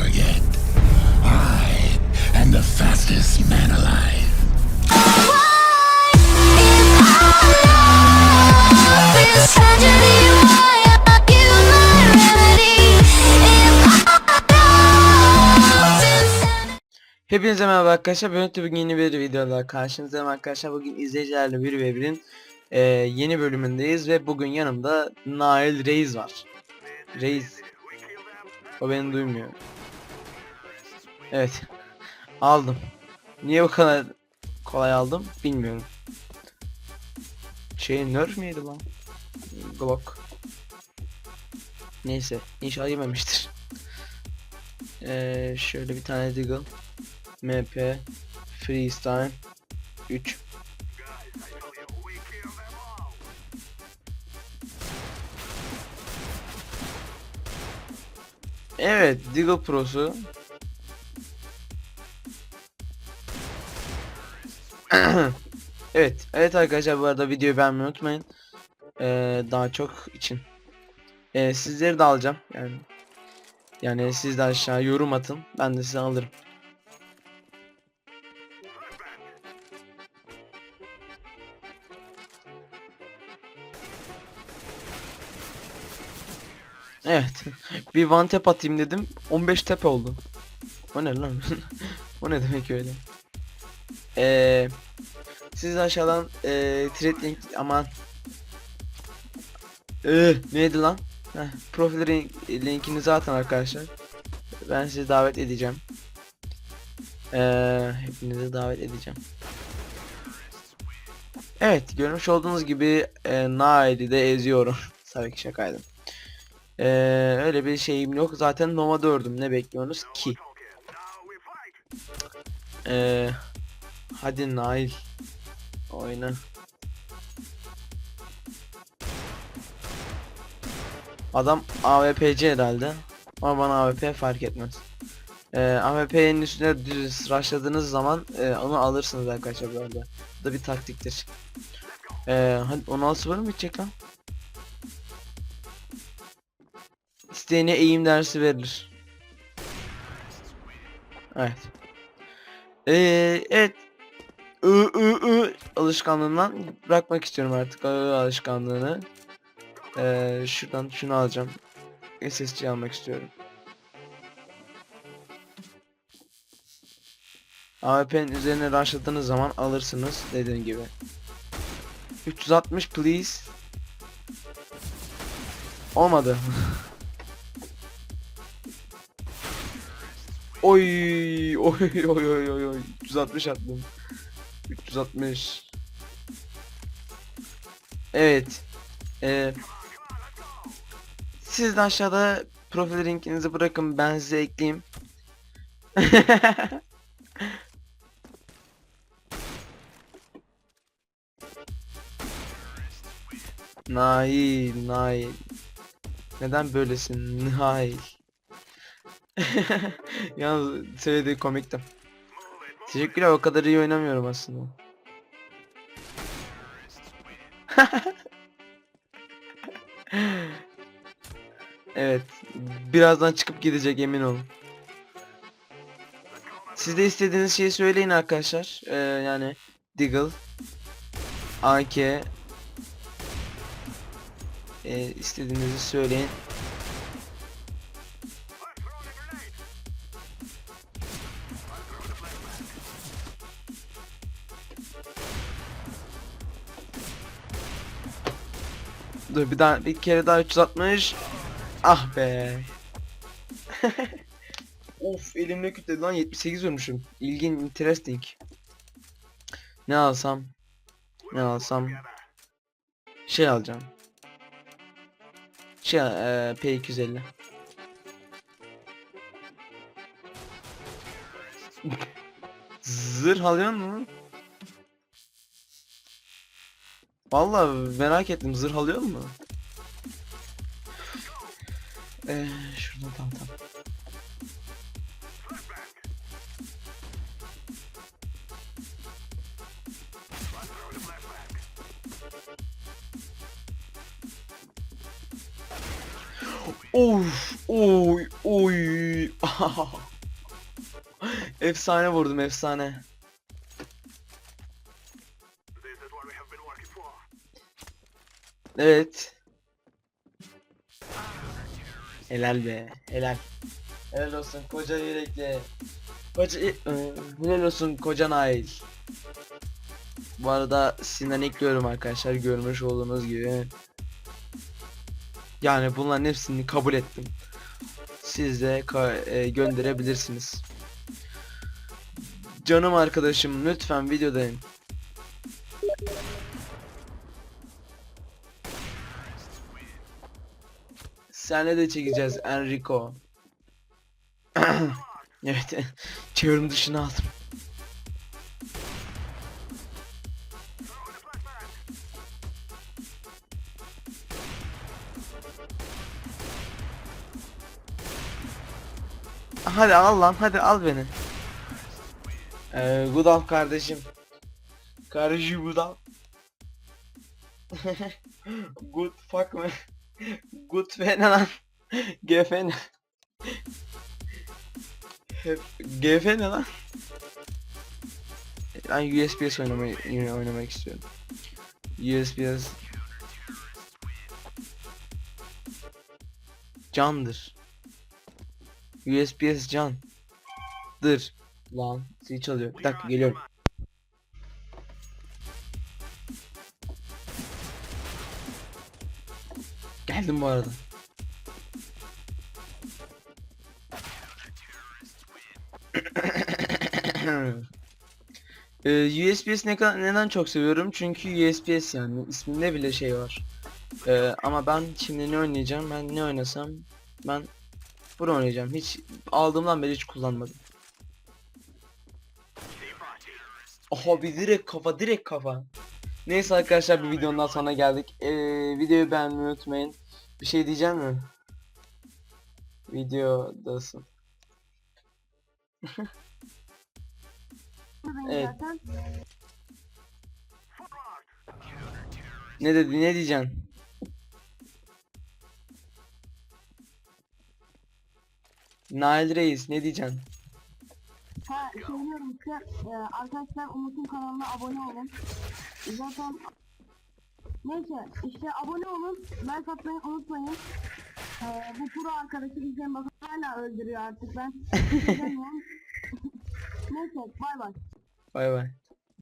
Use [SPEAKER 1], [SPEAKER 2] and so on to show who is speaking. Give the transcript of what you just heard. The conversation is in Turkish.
[SPEAKER 1] forget. I am the fastest man alive.
[SPEAKER 2] Hepinize merhaba arkadaşlar. Ben bugün yeni bir videoda karşınızdayım arkadaşlar. Bugün izleyicilerle bir ve birin e, yeni bölümündeyiz ve bugün yanımda Nail Reis var. Reis. O beni duymuyor. Evet. Aldım. Niye bu kadar kolay aldım bilmiyorum. Şey nerf miydi lan? Glock. Neyse. inşallah yememiştir. Ee, şöyle bir tane Deagle. MP Freestyle 3 Evet, Deagle Pro'su Evet, evet arkadaşlar bu arada videoyu beğenmeyi unutmayın. Ee, daha çok için. Ee, sizleri de alacağım yani. Yani siz de aşağı yorum atın. Ben de size alırım. Evet. bir one tap atayım dedim. 15 tap oldu. O ne lan? o ne demek öyle? Eee siz aşağıdan eee thread aman Eee neydi lan? Heh, profil link- linkini zaten arkadaşlar. Ben sizi davet edeceğim. Eee hepinizi davet edeceğim. Evet görmüş olduğunuz gibi e, Nail'i de eziyorum. Tabii ki şakaydım. Ee, öyle bir şeyim yok. Zaten Nova 4'üm. Ne bekliyorsunuz ki? Ee, hadi Nail. Oyna. Adam AWP'ci herhalde. Ama bana AWP fark etmez. Ee, AWP'nin üstüne düz rushladığınız zaman e, onu alırsınız arkadaşlar bu arada. Bu da bir taktiktir. Ee, hadi 16-0 mı bitecek lan? İsteyene eğim dersi verilir. Evet. Ee, evet. I, I, I alışkanlığından bırakmak istiyorum artık I alışkanlığını. Ee, şuradan şunu alacağım. SSC almak istiyorum. AWP'nin üzerine rushladığınız zaman alırsınız dediğim gibi. 360 please. Olmadı. Oy oy oy oy oy 360 attım. 360. Evet. Ee, siz de aşağıda profil linkinizi bırakın ben size ekleyeyim. Nail, Nail. Neden böylesin Nail? Yalnız söylediği komikti. Teşekkürler o kadar iyi oynamıyorum aslında. evet. Birazdan çıkıp gidecek emin olun. Siz de istediğiniz şeyi söyleyin arkadaşlar. Ee, yani Deagle AK ee, istediğinizi söyleyin. Dur bir daha bir kere daha 360. Ah be. of elimle kütledi lan 78 vurmuşum. İlgin interesting. Ne alsam? Ne alsam? Şey alacağım. Şey eee P250. Zırh alıyor mu? Vallahi merak ettim zırh alıyor mu? Eee şuradan tamam tamam. Of, oy, Oy. efsane vurdum efsane. Evet. Helal be, helal. Helal olsun koca yürekli. Koca e, helal olsun koca Nail. Bu arada Sinan ekliyorum arkadaşlar görmüş olduğunuz gibi. Yani bunların hepsini kabul ettim. Siz de e, gönderebilirsiniz. Canım arkadaşım lütfen videodayım. Senle de çekeceğiz Enrico. evet. Çevrim dışına aldım. Hadi al lan hadi al beni. Ee, Gudal kardeşim. Kardeşim Gudal. Good fuck me. Good fe ne lan? GF ne? Hep GF ne lan? Ben USPS oynamayı yine oynamak istiyorum. USPS candır. USPS can. Dır. Lan zil çalıyor. Bir dakika geliyorum. Geldim bu arada. Ee, USPS ne kadar neden çok seviyorum? Çünkü USPS yani isminde bile şey var. Ee, ama ben şimdi ne oynayacağım? Ben ne oynasam? Ben bunu oynayacağım. Hiç aldığımdan beri hiç kullanmadım. Oha bir direkt kafa direkt kafa. Neyse arkadaşlar bir videonun daha sonuna geldik. Ee, videoyu beğenmeyi unutmayın. Bir şey diyeceğim mi? Videodasın. Evet. Ne dedi ne diyeceksin? Nail Reis ne diyeceksin?
[SPEAKER 3] Ha söylüyorum size e, arkadaşlar Umut'un kanalına abone olun. Zaten neyse işte abone olun. Like atmayı unutmayın. E, bu pro arkadaşı bizden bakın hala öldürüyor artık ben. Neyse bay bay.
[SPEAKER 2] Bay bay.